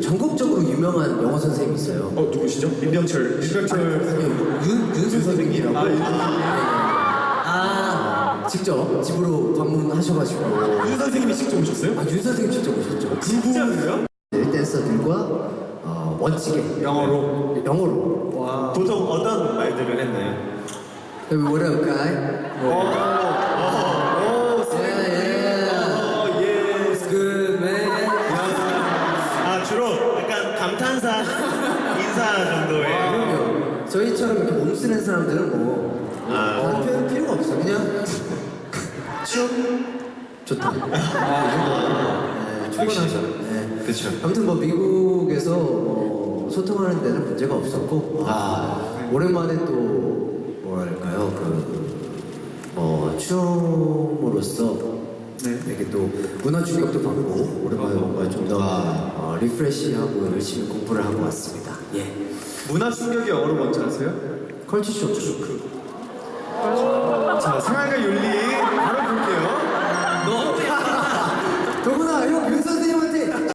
전국적으로 유명한 영어 선생님이 있어요. 어 누구시죠? 민병철. 민병철. 아니요, 윤, 윤 선생님이라고. 아, 윤 아, 직접 집으로 방문하셔가지고. 윤 선생님이 직접 오셨어요? 아, 윤 선생님 직접 오셨죠. 진짜로요? 네, 댄서들과 어, 멋지게 영어로. 영어로. 와. 보통 어떤 말들을 했나요? What up, guy? 오, 주로 약간 감탄사 인사 정도의. 그럼요. 저희처럼 이렇게 몸 쓰는 사람들은 뭐 아. 그런 표현 필요가 없어. 그냥 춤 좋다. 네, 충분하죠. 네. 그렇죠. 아무튼 뭐 미국에서 어, 소통하는 데는 문제가 없었고 아, 오랜만에 또 뭐랄까요 그뭐 춤으로써 네. 이렇게 또 문화 충격도 받고 오랜만에 어, 리프레시하고 열심히 공부를 하고 왔습니다. 예. 문화 충격이 영어로 뭔지 아세요? 컬치 쇼크. 자, 생활과 윤리 바로 볼게요.